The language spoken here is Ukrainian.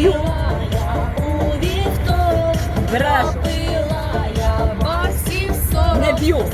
Київ. Береш. Не п'ю.